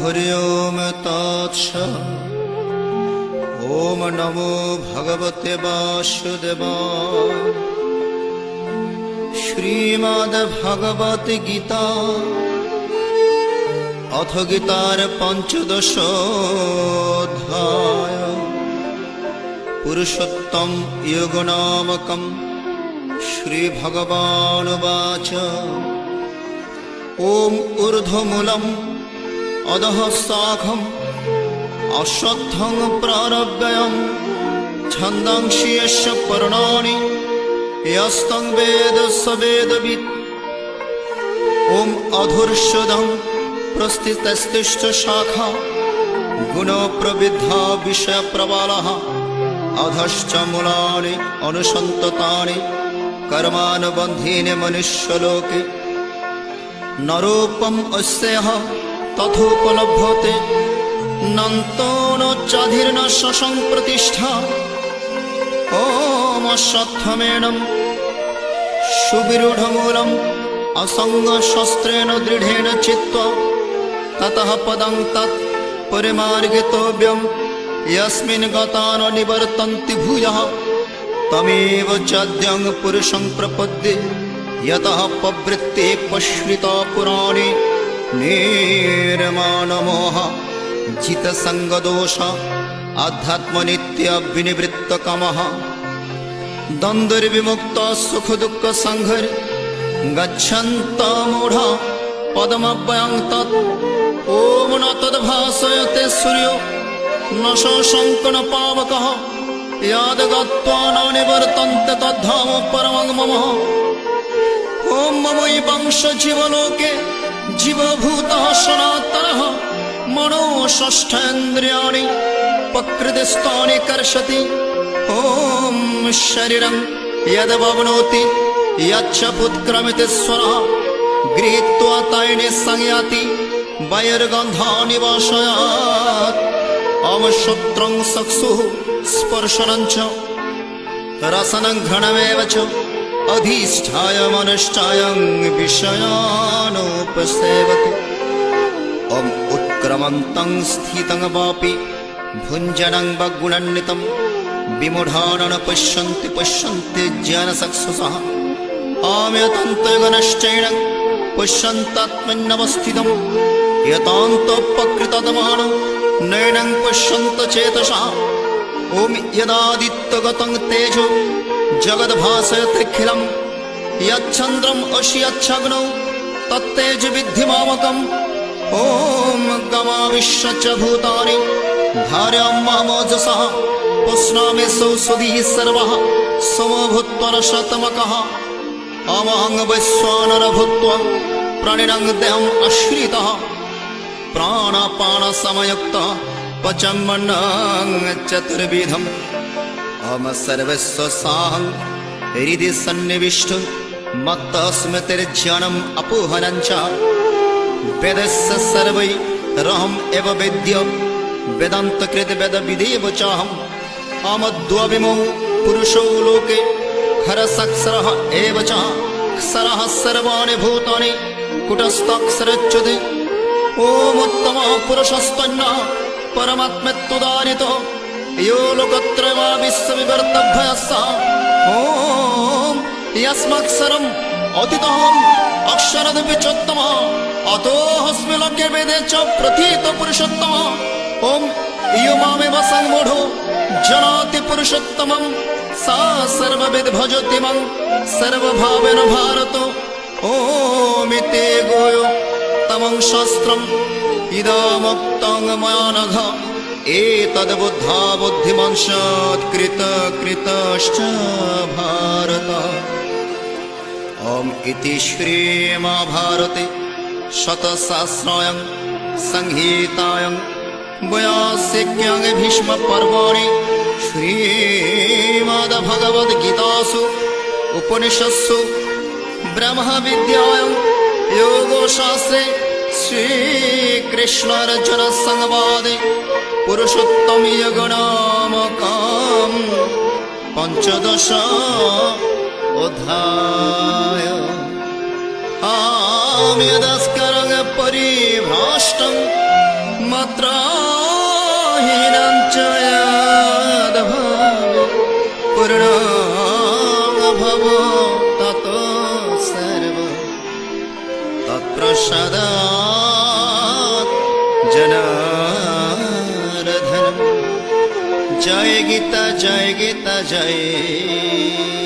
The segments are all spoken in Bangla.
হরি ওম তৎস ওম নমো ভগবতে বাসুদেবায় শ্রীমদ্ ভগবত গীতা অথ গীতার পঞ্চদশ অধ্যায় পুরুষোত্তম যোগনামকম শ্রীভগবানুবাচ ॐ ऊर्ध्वमूलम् अधः शाखम् अश्वत्थं प्रारव्ययम् छन्दांसि यस्य पर्णानि यस्तं वेद स वेदवित् ॐ अधुर्षदं प्रस्थितस्तिष्ठ शाखा गुणप्रविद्धा विषयप्रबालः अधश्च मूलानि अनुसन्ततानि कर्मानुबन्धीनि मनुष्यलोके नरोपम अस्यः तथोपलभ्यते नन्तो न चाधिर्न शशं प्रतिष्ठा ॐ अश्वत्थमेनं सुविरूढमूलम् असङ्गशस्त्रेण दृढेन चित्वा ततः पदं तत् परिमार्गितव्यं यस्मिन् गता न निवर्तन्ति भूयः तमेव चाद्यं पुरुषं प्रपद्ये यतः पवृत्ते पश्रिता पुराणे निर्माणमोह जितसङ्गदोष आध्यात्मनित्यविनिवृत्तकमः द्वन्द्वैर्विमुक्त सुखदुःखसङ्घर् गच्छन्त मूढ पदमव्ययं तत् ॐ न तद्भासयते सूर्यो न शशङ्कन पावकः यादगत्वा न निवर्तन्ते तद्धाम परमं मम ॐ ममयि वंशजीवलोके जीवभूतः सनातनः मनो षष्ठेन्द्रियाणि प्रकृतिस्थानि कर्षति ॐ शरीरं यद्वप्नोति यच्च पुत्क्रमिति स्वरः गृहीत्वा तैने संयाति वैर्गन्धानि वाशयात् अमशुत्रं चक्षुः स्पर्शनं च रसनं घ्रणमेव च अधिष्ठाय मनष्ठायं विषयानुपसेवते ॐ उत्क्रमन्तं स्थितं वापि भुञ्जनं वा गुणन्वितं विमूढानन पश्यन्ति पश्यन्ति ज्ञानचक्षुषः आम्यतन्तगनश्चैण पश्यन्तात्मन्यवस्थितं यतान्तोपकृततमानं नैनं पश्यन्त चेतसः ॐ यदादित्यगतं तेजो जगद्भासयत्यखिलं यच्छन्द्रम् असि यच्छग्नौ तत्तेज विद्धि मामकम् ॐ गमाविश्य च भूतानि धार्यां मामोजसः पुष्णामि सौषधिः सर्वः समभूत्वरशतमकः अमहं वैश्वानर भूत्वा प्राणिनं देहम् अश्रितः प्राणापानसमयुक्तः पचमन्नं चतुर्विधम् अहम सर्वस्व साहं हृदि सन्निविष्ट मत्तस्मृतिर्ज्ञानम् अपोहनं च वेदस्य सर्वै रहम् एव वेद्य वेदान्तकृत वेदविदेव चाहम् अमद्वविमौ पुरुषो लोके खरसक्षरः एव च क्षरः सर्वाणि भूतानि कुटस्थक्षरच्युते ॐमुत्तमः पुरुषस्तन्नः परमात्मत्वदारितो यो लोकत्रयमा विश्वविवर्तभ्यः ॐ यस्मक्षरम् अतितहम् अक्षरदपि चोत्तमः अतोऽस्मि लोके वेदे च प्रथित पुरुषोत्तमः ॐ इयो मामेव सम्मूढो जनाति पुरुषोत्तमम् सा सर्वविद् भजति मम् सर्वभावेन भारत ॐमिते गोयो तमं शास्त्रम् इदमुक्तं मया नघ एतद्बुद्धा बुद्धिमंशात् कृत कृतश्च भारत ॐ इति श्रीमहाभारते शतसहस्रायं संहितायं वयास्यज्ञां भीष्मपर्वणि श्रीमद्भगवद्गीतासु उपनिषत्सु ब्रह्मविद्यायां योगशास्त्रे श्रीकृष्णार्जुनसंवादे पुरुषोत्तमयगणामकाम् पञ्चदश अध्याय आम्यदस्करं परिभ्राष्टं तत्रहीनं च यद्भावे पूर्णमभव ततो सर्व तत्प्रसादात् জয় গীতা জয় গীতা জয়।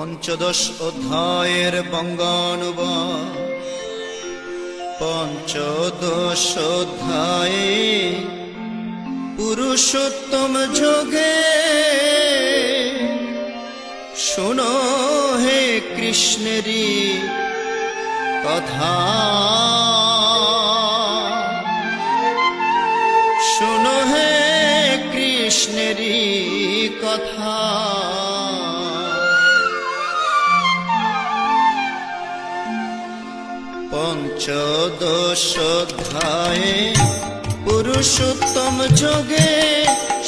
পঞ্চদশ অধ্যায়ের বঙ্গানুবাদ। পঞ্চদশ অধ্যায়ে পুরুষোত্তম যোগে শোনো হে কৃষ্ণেরই কথা। শোনো হে কৃষ্ণেরই কথা। পঞ্চদশোধ্যায়ে পুরুষোত্তম যোগে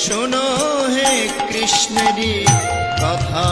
শোনো হে কৃষ্ণেরই কথা।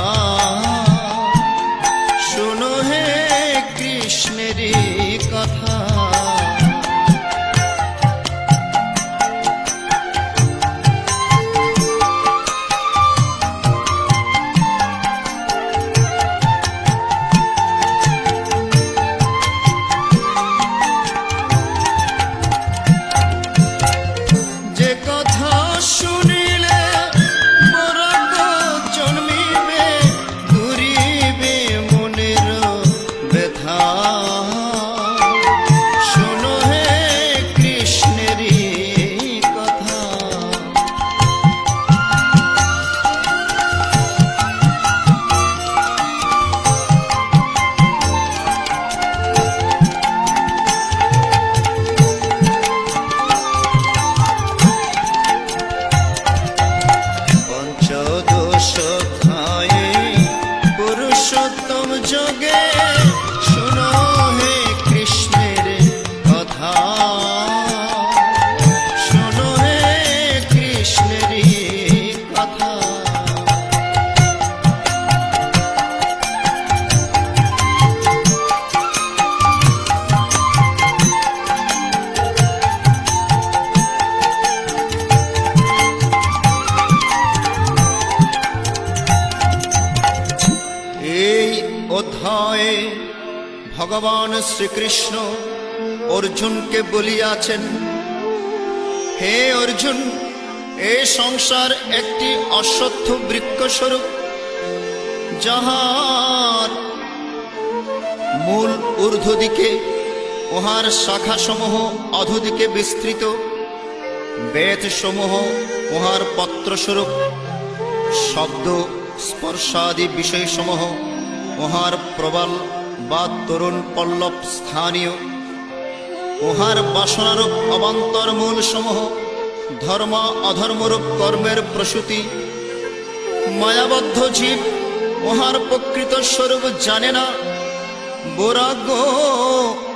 ভগবান শ্রীকৃষ্ণ অর্জুনকে বলিয়াছেন, হে অর্জুন, এ সংসার একটি অশ্বত্থ বৃক্ষস্বরূপ, যাহার মূল ঊর্ধ্বদিকে উহার শাখাসমূহ অধোদিকে বিস্তৃত বেদসমূহ উহার পত্রস্বরূপ, শব্দ স্পর্শাদি বিষয়সমূহ উহার প্রবল বা তরুণ পল্লব স্থানীয়। উহার বাসনারূপ অবান্তর মূল সমূহ, ধর্ম অধর্মরূপ কর্মের প্রসূতি। মায়াবদ্ধ জীব উহার প্রকৃত স্বরূপ জানে না। বৈরাগ্য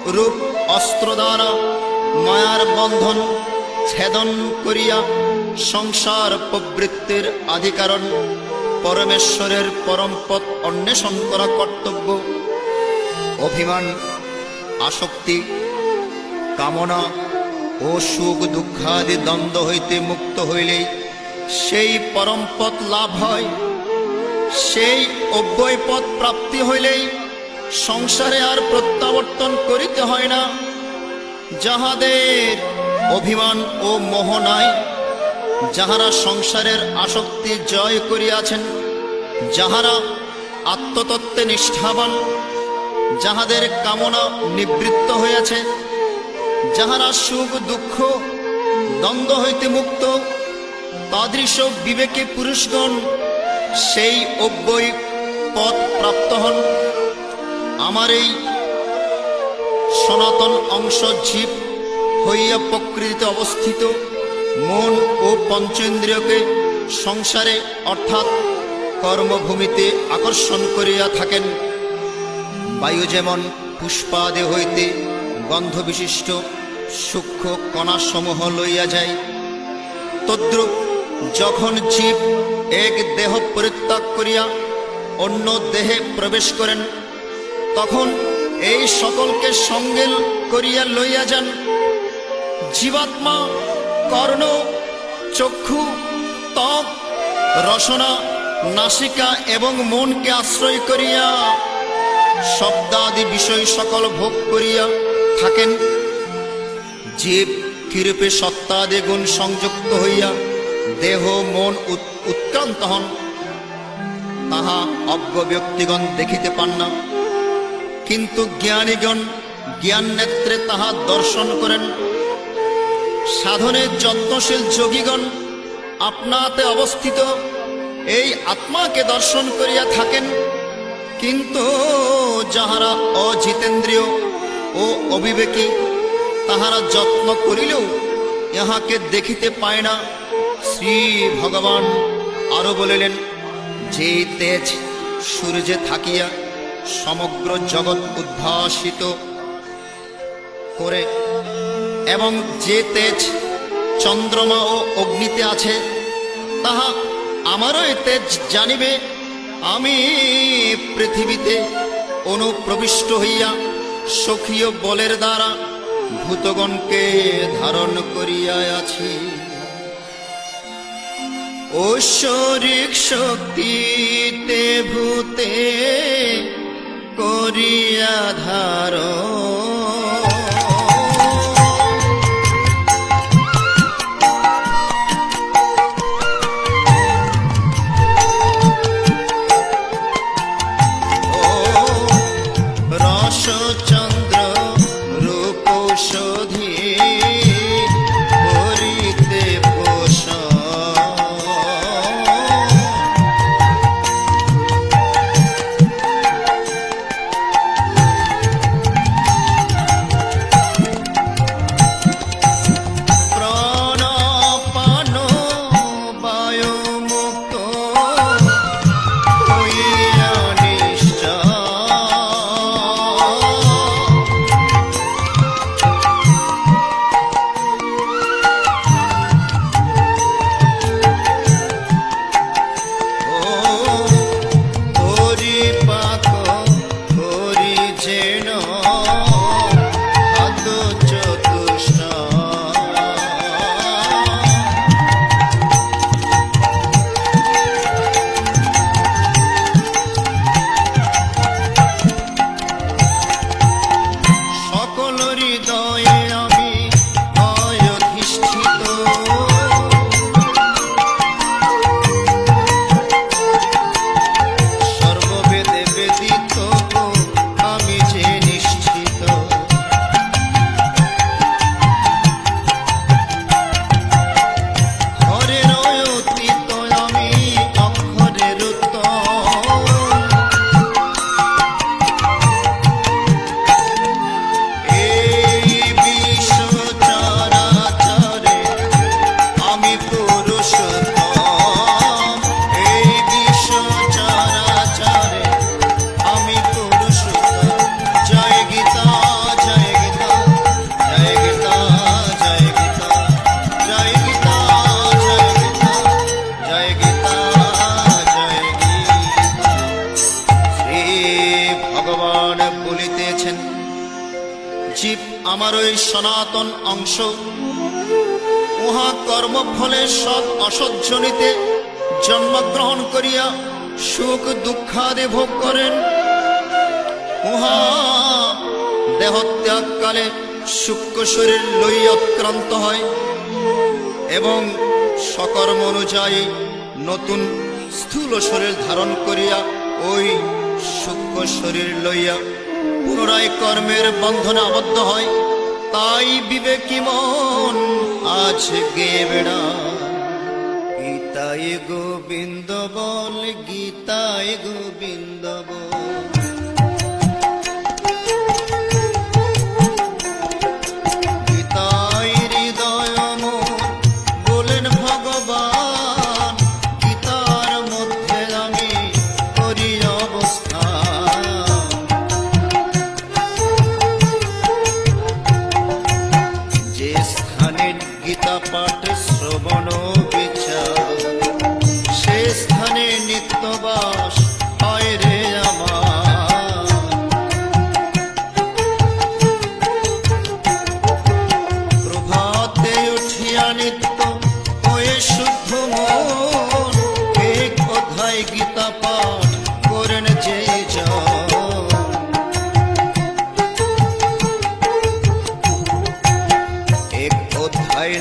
রূপ অস্ত্র দ্বারা মায়ার বন্ধন ছেদন করিয়া সংসার প্রবৃত্তির আধিকারণ, পরমেশ্বরের পরম পথ অন্বেষণ করা কর্তব্য। অভিমান, আসক্তি, কামনা ও সুখ দুঃখাদি দ্বন্দ্ব হইতে মুক্ত হইলেই সেই পরম পথ লাভ হয়। সেই অব্যয় পথ প্রাপ্তি হইলেই সংসারে আর প্রত্যাবর্তন করিতে হয় না। যাহাদের অভিমান ও মোহ নাই, যাহারা সংসারের আসক্তি জয় করিয়াছেন, যাহারা আত্মতত্ত্বে নিষ্ঠাবান যাহাদের কামনা নিবৃত্ত হইয়াছে, যাহারা সুখ, দুঃখ, দ্বন্দ্ব হইতে মুক্ত তাদৃশ বিবেকে পুরুষগণ সেই অব্যয় পথ প্রাপ্ত হন। আমার এই সনাতন অংশ জীব হইয়া প্রকৃতিতে অবস্থিত, মন ও পঞ্চেন্দ্রিয়কে সংসারে অর্থাৎ কর্মভূমিতে আকর্ষণ করিয়া থাকেন। বায়ু যেমন পুষ্পাদে হইতে গন্ধ বিশিষ্ট সূক্ষ্ম কণাসমূহ লইয়া যায়, তদ্রূপ যখন জীব এক দেহ পরিত্যাগ করিয়া অন্য দেহে প্রবেশ করেন, তখন এই সকলকে সঙ্গে করিয়া লইয়া যান। জীবাত্মা, কর্ণ, চক্ষু, ত্বক, রসনা, নাসিকা এবং মনকে আশ্রয় করিয়া শব্দাদি বিষয় সকল ভোগ করিয়া থাকেন। জীব কিরূপে সত্তাদি গুণ সংযুক্ত হইয়া দেহ, মন উৎ- উৎক্রান্ত হন, তাহা অজ্ঞ ব্যক্তিগণ দেখিতে পান না। কিন্তু জ্ঞানীগণ জ্ঞান নেত্রে তাহা দর্শন করেন। সাধনে যত্নশীল যোগীগণ আপনাতে অবস্থিত। এই আত্মাকে দর্শন করিয়া থাকেন। কিন্তু যাহারা অজিতেন্দ্রীয় ও অবিবেকী, তাহারা যত্ন করিলেও ইহাকে দেখিতে পায় না। শ্রী ভগবান আরও বলিলেন, যে তেজ সূর্যে থাকিয়া সমগ্র জগৎ উদ্ভাসিত করে এবং যে তেজ চন্দ্রমা ও অগ্নিতে আছে, তাহা আমারও তেজ জানিবে আমি পৃথিবীতে অনুপ্রবিষ্ট হইয়া সখীয় বলের দ্বারা ভূতগণকে ধারণ করিয়া আছি। ঐশ্বরিক শক্তিতে ভূতে করিয়া ধারণ বলিতেছেন, জীব আমার ওই সনাতন অংশ। উহা কর্মফলে সৎ অসহ্যনিতে জন্মগ্রহণ করিয়া সুখ দুঃখাদি ভোগ করেন। উহা দেহত্যাগকালে সূক্ষ্ম শরীর লইয়া আক্রান্ত হয় এবং সকর্ম অনুযায়ী নতুন স্থূল শরীর ধারণ করিয়া ওই সূক্ষ্ম শরীর লইয়া পুনরায় কর্মের বন্ধনে আবদ্ধ হয়। তাই বিবেকী মন আছে গে বেড়া গীতায় গোবিন্দ বল, গীতায় গোবিন্দ বল।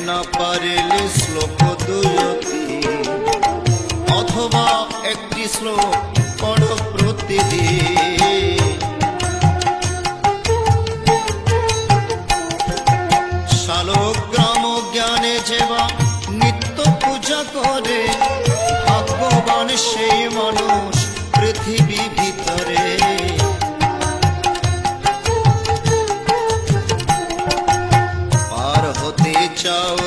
না পারিলে শ্লোক দুয়তি অথবা একটি শ্লোক পড় প্রতিদিন। শালগ্রাম জ্ঞানে যেবা নিত্য পূজা করে সেই মানুষ পৃথিবী show.